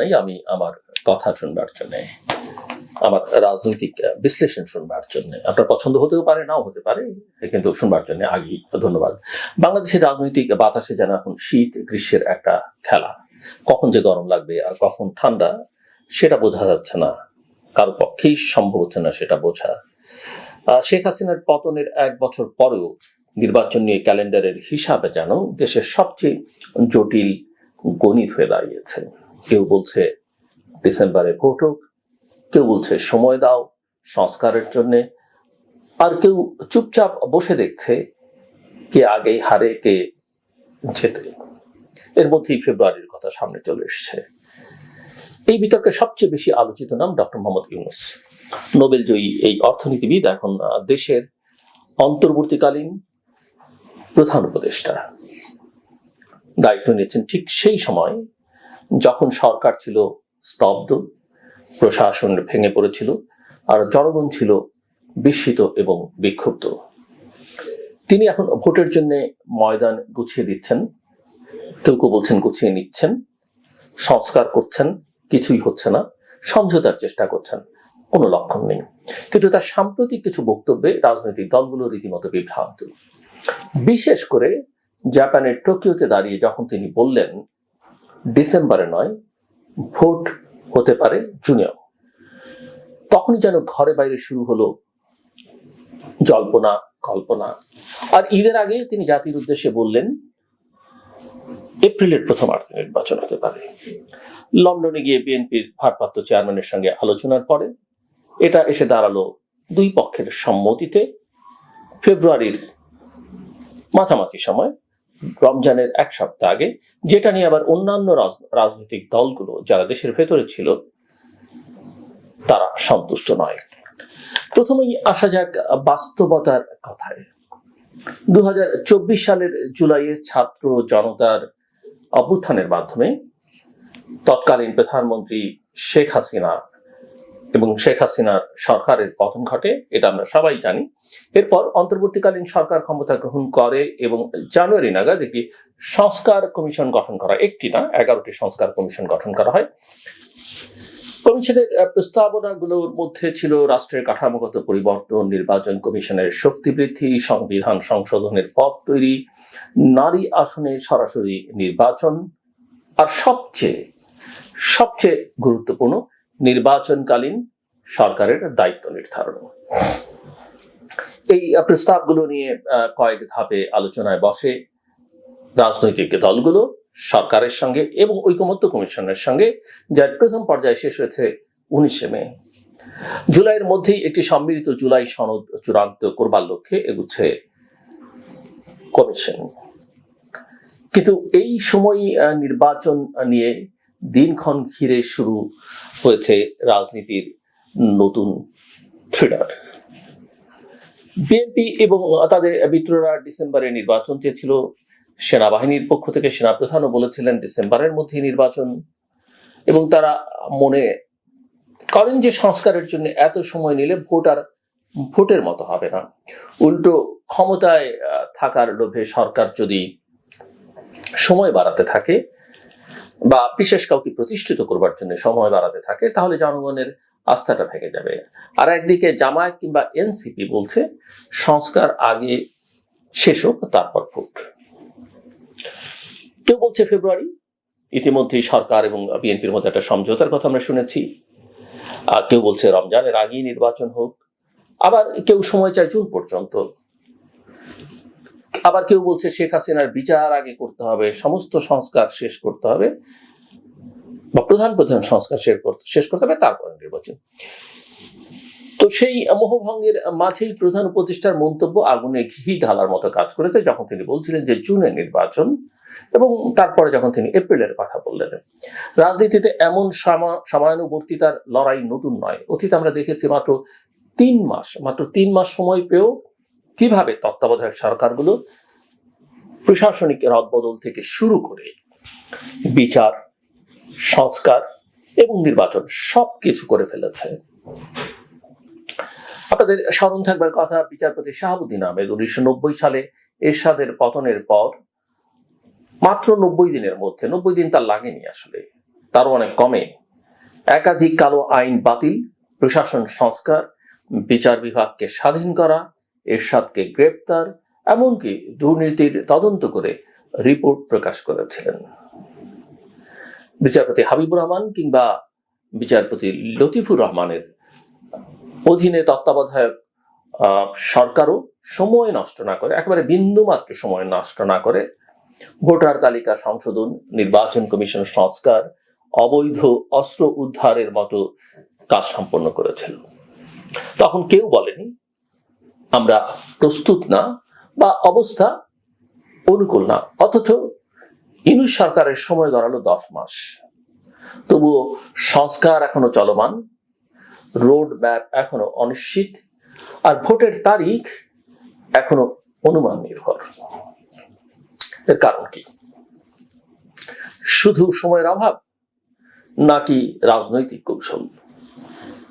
নেই, আমি আমার কথা শুনবার জন্য, আমার রাজনৈতিক বিশ্লেষণ শুনবার জন্য। আপনার পছন্দ হতেও পারে, নাও হতে পারে কিন্তু শুনবার জন্য আগেই ধন্যবাদ। বাংলাদেশের রাজনৈতিক বাতাসে যেন এখন শীত গ্রীষ্মের একটা খেলা। কখন যে গরম লাগবে আর কখন ঠান্ডা, সেটা বোঝা যাচ্ছে না। কারও পক্ষেই সম্ভব হচ্ছে না সেটা বোঝা। শেখ হাসিনার পতনের এক বছর পরেও নির্বাচন নিয়ে ক্যালেন্ডারের হিসাবে যেন দেশের সবচেয়ে জটিল গণিত হয়ে দাঁড়িয়েছে। কেউ বলছে ডিসেম্বরে ভোট হোক, কেউ বলছে সময় দাও সংস্কারের জন্যে, আর কেউ চুপচাপ বসে দেখছে কে আগেই হারে, কে জেতে। এর মধ্যেই ফেব্রুয়ারির কথা সামনে চলে এসছে। এই বিতর্কে সবচেয়ে বেশি আলোচিত নাম ডক্টর মোহাম্মদ ইউনুস। নোবেল জয়ী এই অর্থনীতিবিদ এখন দেশের অন্তর্বর্তীকালীন প্রধান উপদেষ্টা। দায়িত্ব নিয়েছেন ঠিক সেই সময় যখন সরকার ছিল স্তব্ধ, প্রশাসন ভেঙে পড়েছিল, আর জনগণ ছিল বিস্মিত এবং বিক্ষুব্ধ। তিনি এখন ভোটের জন্য ময়দান গুছিয়ে দিচ্ছেন, কেউ কেউ বলছেন গুছিয়ে নিচ্ছেন, সংস্কার করছেন, কিছুই হচ্ছে না, সমঝোতার চেষ্টা করছেন, কোনো লক্ষণ নেই। কিন্তু তার সাম্প্রতিক কিছু বক্তব্যে রাজনৈতিক দলগুলো রীতিমতো বিভ্রান্ত। বিশেষ করে জাপানের টোকিওতে দাঁড়িয়ে যখন তিনি বললেন ডিসেম্বরে নয়, ভোট হতে পারে জুনিয়র তখনই যেন ঘরে বাইরে শুরু হলো জল্পনা, কল্পনা। আর ঈদের আগে তিনি জাতির উদ্দেশ্যে বললেন, এপ্রিলের প্রথমার্ধে নির্বাচন হতে পারে। লন্ডনে গিয়ে বিএনপির ভারপ্রাপ্ত চেয়ারম্যানের সঙ্গে আলোচনার পরে এটা এসে দাঁড়াল দুই পক্ষের সম্মতিতে। ফেব্রুয়ারির মাঝামাঝি সময় রমজানের এক সপ্তাহ আগে, যেটা নিয়ে আবার অন্যান্য রাজ- রাজনৈতিক দলগুলো যারা দেশের ভেতরে ছিল, তারা সন্তুষ্ট নয়। প্রথমেই আসা যাক বাস্তবতার কথায়। দু হাজার চব্বিশ সালের জুলাইয়ে ছাত্র জনতার অভ্যুত্থানের মাধ্যমে তৎকালীন প্রধানমন্ত্রী শেখ হাসিনা এবং শেখ হাসিনার সরকারের পতন ঘটে, এটা আমরা সবাই জানি। এরপর অন্তর্বর্তীকালীন সরকার ক্ষমতা গ্রহণ করে এবং জানুয়ারি নাগাদ একটি সংস্কার কমিশন গঠন করা, একটি না, এগারোটি সংস্কার কমিশন গঠন করা হয়। কমিশনের প্রস্তাবনাগুলোর মধ্যে ছিল রাষ্ট্রের কাঠামোগত পরিবর্তন, নির্বাচন কমিশনের শক্তি বৃদ্ধি, সংবিধান সংশোধনের পথ তৈরি, নারী আসনে সরাসরি নির্বাচন, আর সবচেয়ে সবচেয়ে গুরুত্বপূর্ণ নির্বাচনকালীন সরকারের দায়িত্ব নির্ধারণ। এই প্রস্তাবগুলো নিয়ে কয়েক ধাপে আলোচনায় বসে রাজনৈতিক দলগুলো সরকারের সঙ্গে এবং ঐকমত্য কমিশনের সঙ্গে, যার প্রথম পর্যায়ে শেষ হয়েছে উনিশে মে। জুলাইয়ের মধ্যেই একটি সম্মিলিত জুলাই সনদ চূড়ান্ত করবার লক্ষ্যে এগুচ্ছে কমিশন। কিন্তু এই সময় নির্বাচন নিয়ে দিনক্ষণ ঘিরে শুরু হয়েছে রাজনীতির নতুন থ্রিলার। বিএনপি এবং তাদের মিত্ররা ডিসেম্বরে নির্বাচন চেয়েছিল। সেনাবাহিনীর পক্ষ থেকে সেনাপ্রধানও বলেছিলেন ডিসেম্বরের মধ্যেই নির্বাচন। এবং তারা মনে করেন যে সংস্কারের জন্য এত সময় নিলে ভোট আর ভোটের মতো হবে না। উল্টো ক্ষমতায় থাকার লোভে সরকার যদি সময় বাড়াতে থাকে বা বিশেষ কাউকে প্রতিষ্ঠিত করবার জন্য সময় বাড়াতে থাকে, তাহলে জনগণের আস্থাটা ভেঙে যাবে। আর একদিকে জামায়াত কিংবা এনসিপি বলছে, সংস্কার আগে শেষ হোক, তারপর ভোট। কেউ বলছে ফেব্রুয়ারি, ইতিমধ্যেই সরকার এবং বিএনপির মধ্যে একটা সমঝোতার কথা আমরা শুনেছি। কেউ বলছে রমজানের আগেই নির্বাচন হোক, আবার কেউ সময় চায় জুন পর্যন্ত। আবার কেউ বলছে শেখ হাসিনার বিচার আগে করতে হবে, সমস্ত সংস্কার শেষ করতে হবে বা প্রধান প্রধান সংস্কার শেষ করতে শেষ করতে হবে, তারপরে নির্বাচন। তো সেই মোহভঙ্গের মাঝেই প্রধান উপদেষ্টার মন্তব্য আগুনে ঘি ঢালার মতো কাজ করেছে, যখন তিনি বলছিলেন যে জুনে নির্বাচন এবং তারপরে যখন তিনি এপ্রিলের কথা বললেন। রাজনীতিতে এমন সমা- সময়ানুবর্তিতার লড়াই নতুন নয়। অতীত আমরা দেখেছি মাত্র তিন মাস, মাত্র তিন মাস সময় পেয়েও কীভাবে তত্ত্বাবধায়ক সরকারগুলো প্রশাসনিক রদবদল থেকে শুরু করে বিচার, সংস্কার এবং নির্বাচন সবকিছু করে ফেলেছে। আপনাদের স্মরণ থাকবার কথা, বিচারপতি শাহাবুদ্দিন আহমেদ উনিশশো নব্বই সালে এরশাদের পতনের পর মাত্র নব্বই দিনের মধ্যে, নব্বই দিন তার লাগেনি আসলে, তারও অনেক কমে, একাধিক কালো আইন বাতিল, প্রশাসন সংস্কার, বিচার বিভাগকে স্বাধীন করা এরশাদকে গ্রেপ্তার, এমনকি দুর্নীতির তদন্ত করে রিপোর্ট প্রকাশ করেছিলেন। বিচারপতি হাবিবুর রহমান কিংবা বিচারপতি লতিফুর রহমানের অধীনে তত্ত্বাবধায়ক সরকারও সময় নষ্ট না করে, একেবারে বিন্দুমাত্র সময় নষ্ট না করে ভোটার তালিকা সংশোধন, নির্বাচন কমিশন সংস্কার, অবৈধ অস্ত্র উদ্ধারের মতো কাজ সম্পন্ন করেছিল। তখন কেউ বলেনি আমরা প্রস্তুত না বা অবস্থা অনুকূল না। অথচ ইনু সরকারের সময় গড়ালো দশ মাস। তবুও সংস্কার এখনও চলমান। রোড ম্যাপ এখনও অনিশ্চিত। আর ভোটের তারিখ এখনও অনুমান নির্ভর। এর কারণ কি? শুধু সময়ের অভাব নাকি রাজনৈতিক কৌশল?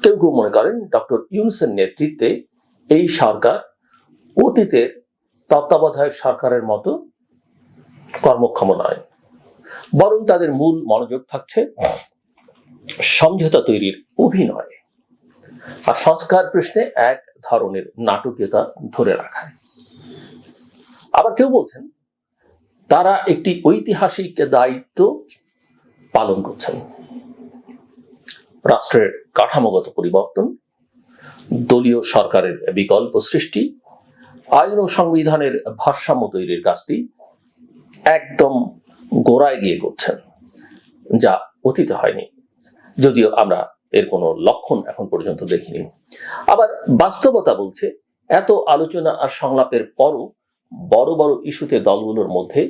কেউ কেউ মনে করেন ডক্টর ইউনুসের নেতৃত্বে এই সরকার অতীতের তত্ত্বাবধায়ক সরকারের মতো কর্মক্ষম নয়। বরং তাদের মূল মনোযোগ থাকছে সমঝোতা তৈরির অভিনয়। আর সংস্কার প্রশ্নে এক ধরনের নাটকীয়তা ধরে রাখায়। আবার কেউ বলছেন, তারা একটি ঐতিহাসিক দায়িত্ব পালন করছেন। রাষ্ট্রের কাঠামোগত পরিবর্তন দলীয় সরকারের বিকল্প সৃষ্টি, আইন ও সংবিধানের ভারসাম্য তৈরির কাজটি একদম গোড়ায় গিয়ে করছেন যা অতীতে হয়নি। যদিও আমরা এর কোনো লক্ষণ এখন পর্যন্ত দেখিনি। আবার বাস্তবতা বলছে, এত আলোচনা আর সংলাপের পরও বড় বড় ইস্যুতে দলগুলোর মধ্যে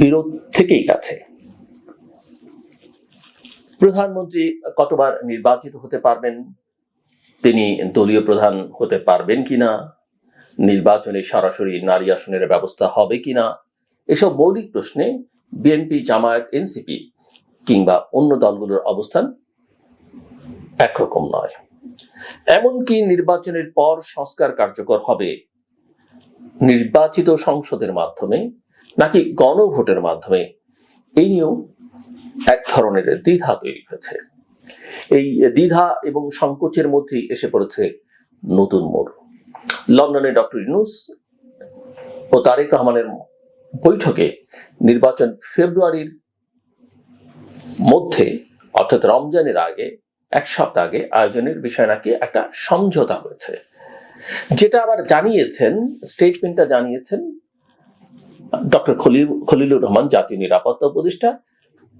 বিরোধ থেকেই গেছে। প্রধানমন্ত্রী কতবার নির্বাচিত হতে পারবেন? তিনি দলীয় প্রধান হতে পারবেন কিনা? নির্বাচনে সরাসরি নারী আসনের ব্যবস্থা হবে কিনা? এসব মৌলিক প্রশ্নে বিএনপি, জামায়াত, এনসিপি কিংবা অন্য দলগুলোর অবস্থান একরকম নয়। এমনকি নির্বাচনের পর সংস্কার কার্যকর হবে। নির্বাচিত সংসদের মাধ্যমে নাকি গণভোটের মাধ্যমে? এই নিয়েও এক ধরনের দ্বিধা তৈরি হয়েছে। এই দ্বিধা এবং সংকোচের মধ্যেই এসে পড়েছে নতুন মোড়। লন্ডনে ডক্টর ইনুস ও তারেক রহমানের বৈঠকে নির্বাচন ফেব্রুয়ারির মধ্যে, অর্থাৎ রমজানের আগে, এক সপ্তাহ আগে আয়োজনের বিষয় নাকি একটা সমঝোতা হয়েছে। যেটা আবার জানিয়েছেন স্টেটমেন্টটা জানিয়েছেন ডক্টর খলিল খলিলুর রহমান, জাতীয় নিরাপত্তা উপদেষ্টা।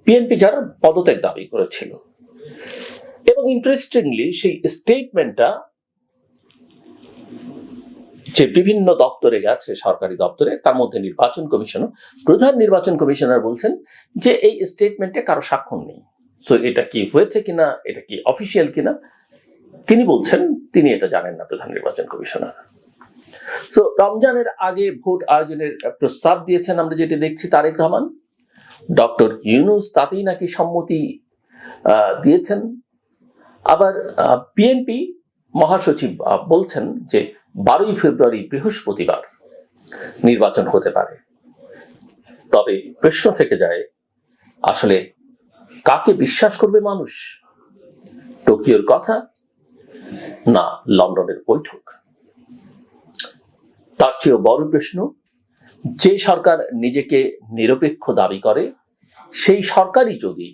বিএনপি যারা পদত্যাগ দাবি করেছিল। ইন্টারেস্টিংলি সেই স্টেটমেন্টটা যে বিভিন্ন দপ্তরে গেছে, সরকারি দপ্তরে, তার মধ্যে নির্বাচন কমিশন প্রধান নির্বাচন কমিশনার বলছেন যে এই স্টেটমেন্টে কারও স্বাক্ষর নেই। সো এটা কি হয়েছে কিনা, এটা কি অফিসিয়াল কিনা, তিনি বলছেন, তিনি এটা জানেন না প্রধান নির্বাচন কমিশনার। সো রমজানের আগে ভোট আয়োজনের প্রস্তাব দিয়েছেন আমরা যেটি দেখছি, তারেক রহমান। ডক্টর ইউনুস তাতেই নাকি সম্মতি দিয়েছেন। আবার বিএনপি মহাসচিব বলছেন যে বারোই ফেব্রুয়ারি বৃহস্পতিবার নির্বাচন হতে পারে। তবে প্রশ্ন থেকে যায়, আসলে কাকে বিশ্বাস করবে মানুষ? টোকিওর কথা না লন্ডনের বৈঠক? তার চেয়েও বড় প্রশ্ন, যে সরকার নিজেকে নিরপেক্ষ দাবি করে, সেই সরকারই যদি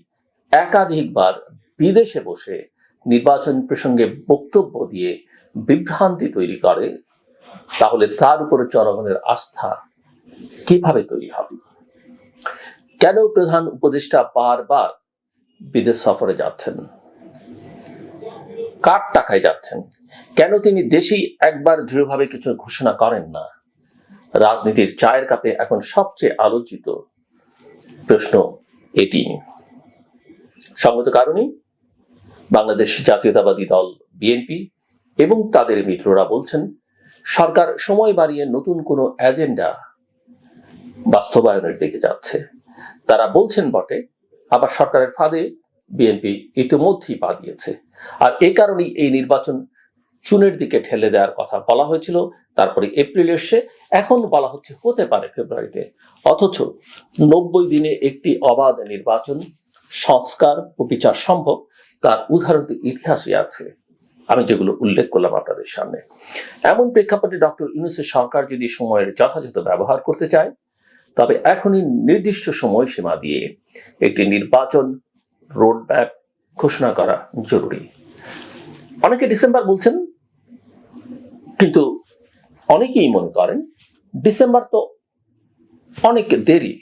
একাধিকবার বিদেশে বসে নির্বাচন প্রসঙ্গে বক্তব্য দিয়ে বিভ্রান্তি তৈরি করে, তাহলে তার উপরে জনগণের আস্থা কীভাবে তৈরি হবে? কেন প্রধান উপদেষ্টা বারবার বিদেশ সফরে যাচ্ছেন? কার টাকায় যাচ্ছেন? কেন তিনি দেশেই একবার দৃঢ়ভাবে কিছু ঘোষণা করেন না? রাজনীতির চায়ের কাপে এখন সবচেয়ে আলোচিত প্রশ্ন এটি। সঙ্গত কারণে বাংলাদেশ জাতীয়তাবাদী দল বিএনপি এবং তাদের মিত্ররা বলছেন, সরকার সময় বাড়িয়ে নতুন কোনো এজেন্ডা বাস্তবায়নের দিকে যাচ্ছে। তারা বলছেন বটে, আবার সরকারের ফাঁদে বিএনপি ইতিমধ্যেই পা দিয়েছে। আর এ কারণেই এই নির্বাচন চুনের দিকে ঠেলে দেওয়ার কথা বলা হয়েছিল। তারপরে এপ্রিল এসে এখন বলা হচ্ছে হতে পারে ফেব্রুয়ারিতে। অথচ নব্বই দিনে একটি অবাধ নির্বাচন, সংস্কার ও বিচার সম্ভব তার উদাহরণ তো ইতিহাসে আছে। আমি যেগুলো উল্লেখ করলাম আপনাদের সামনে। এমন প্রেক্ষাপটে ডক্টর ইউনুসের সরকার যদি সময়ের যথাযথ ব্যবহার করতে চায়, তবে এখনই নির্দিষ্ট সময়সীমা দিয়ে একটি নির্বাচন রোড রোডম্যাপ ঘোষণা করা জরুরি। অনেকে ডিসেম্বর বলছেন, কিন্তু অনেকেই মনে করেন ডিসেম্বর তো অনেক দেরি।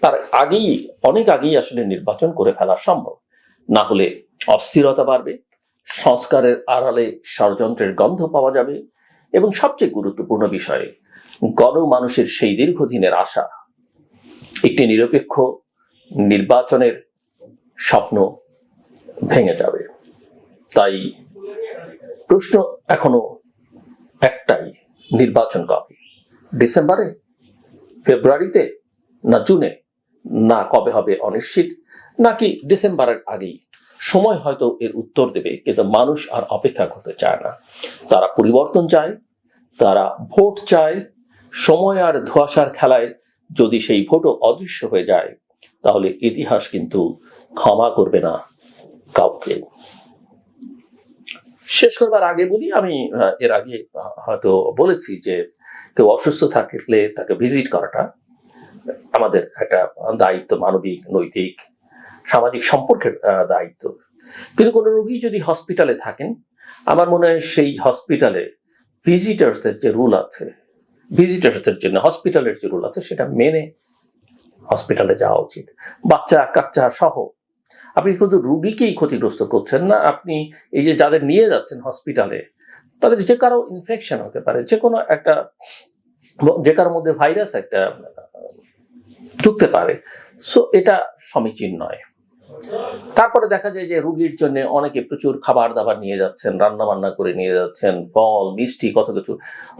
তার আগেই, অনেক আগেই আসলে নির্বাচন করে ফেলা সম্ভব। না হলে অস্থিরতা বাড়বে, সংস্কারের আড়ালে ষড়যন্ত্রের গন্ধ পাওয়া যাবে এবং সবচেয়ে গুরুত্বপূর্ণ বিষয়ে, গণমানুষের সেই দীর্ঘদিনের আশা। একটি নিরপেক্ষ নির্বাচনের স্বপ্ন ভেঙে যাবে। তাই প্রশ্ন এখনও একটাই, নির্বাচন কবে? ডিসেম্বরে? ফেব্রুয়ারিতে? না জুনে? না কবে হবে অনিশ্চিত? নাকি ডিসেম্বরের আগেই সময় হয়তো এর উত্তর দেবে, কিন্তু মানুষ আর অপেক্ষা করতে চায় না। তারা পরিবর্তন চায়, তারা ভোট চায়, সময় আর ধোয়াশার খেলায় যদি সেই ভোটও অদৃশ্য হয়ে যায়, তাহলে ইতিহাস কিন্তু ক্ষমা করবে না কাউকে। শেষ করবার আগে বলি, আমি এর আগে হয়তো বলেছি যে কেউ অসুস্থ থাকলে তাকে ভিজিট করাটা আমাদের একটা দায়িত্ব, মানবিক, নৈতিক সামাজিক সম্পর্কের দায়িত্ব। কিন্তু কোনো রোগী যদি হসপিটালে থাকেন, আমার মনে হয় সেই হসপিটালে ভিজিটার্সদের যে রুল আছে ভিজিটার্সদের জন্য হসপিটালের যে রুল আছে, সেটা মেনে হসপিটালে যাওয়া উচিত। বাচ্চা, কাচ্চা সহ, আপনি শুধু রুগীকেই ক্ষতিগ্রস্ত করছেন না, আপনি এই যে যাদের নিয়ে যাচ্ছেন হসপিটালে তাদের যে কারও ইনফেকশন হতে পারে, যে কোনো একটা, যে কারোর মধ্যে ভাইরাস একটা ঢুকতে পারে। সো এটা সমীচীন নয়। তারপরে দেখা যায় যে রুগীর জন্য অনেকে প্রচুর খাবার দাবার নিয়ে যাচ্ছেন রান্না বান্না করে নিয়ে যাচ্ছেন, ফল, মিষ্টি, কত কিছু।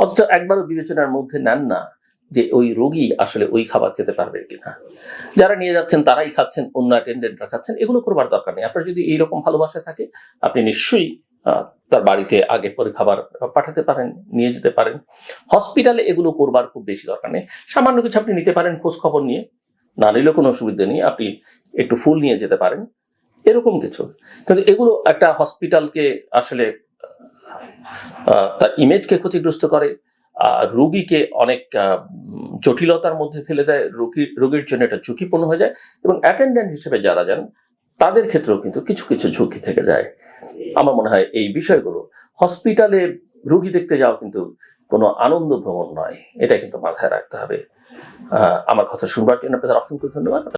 অথচ একবারও বিবেচনার মধ্যে নেন না যে ওই রোগী আসলে ওই খাবার খেতে পারবে কিনা। যারা নিয়ে যাচ্ছেন তারাই খাচ্ছেন, অন্য অ্যাটেন্ডেন্টরা খাচ্ছেন, এগুলো করবার দরকার নেই। আপনার যদি এইরকম ভালোবাসা থাকে, আপনি নিশ্চয়ই তার বাড়িতে আগে পরে খাবার পাঠাতে পারেন, নিয়ে যেতে পারেন। হসপিটালে এগুলো করবার খুব বেশি দরকার নেই। সামান্য কিছু আপনি নিতে পারেন খোঁজ খবর নিয়ে। না নিলেও কোনো অসুবিধা নেই, আপনি একটু ফুল নিয়ে যেতে পারেন, এরকম কিছু। কিন্তু এগুলো একটা হসপিটালকে আসলে তার ইমেজকে ক্ষতিগ্রস্ত করে, আর রোগীকে অনেক জটিলতার মধ্যে ফেলে দেয়, রোগী, রোগীর জন্য এটা ঝুঁকিপূর্ণ হয়ে যায়, এবং অ্যাটেন্ডেন্ট হিসেবে যারা যান, তাদের ক্ষেত্রেও কিন্তু কিছু কিছু ঝুঁকি থেকে যায়। আমার মনে হয় এই বিষয়গুলো, হসপিটালে রুগী দেখতে যাওয়া কিন্তু কোনো আনন্দ ভ্রমণ নয়, এটা কিন্তু মাথায় রাখতে হবে। আমার কথা শুনবার জন্য আপনাদের অসংখ্য ধন্যবাদ।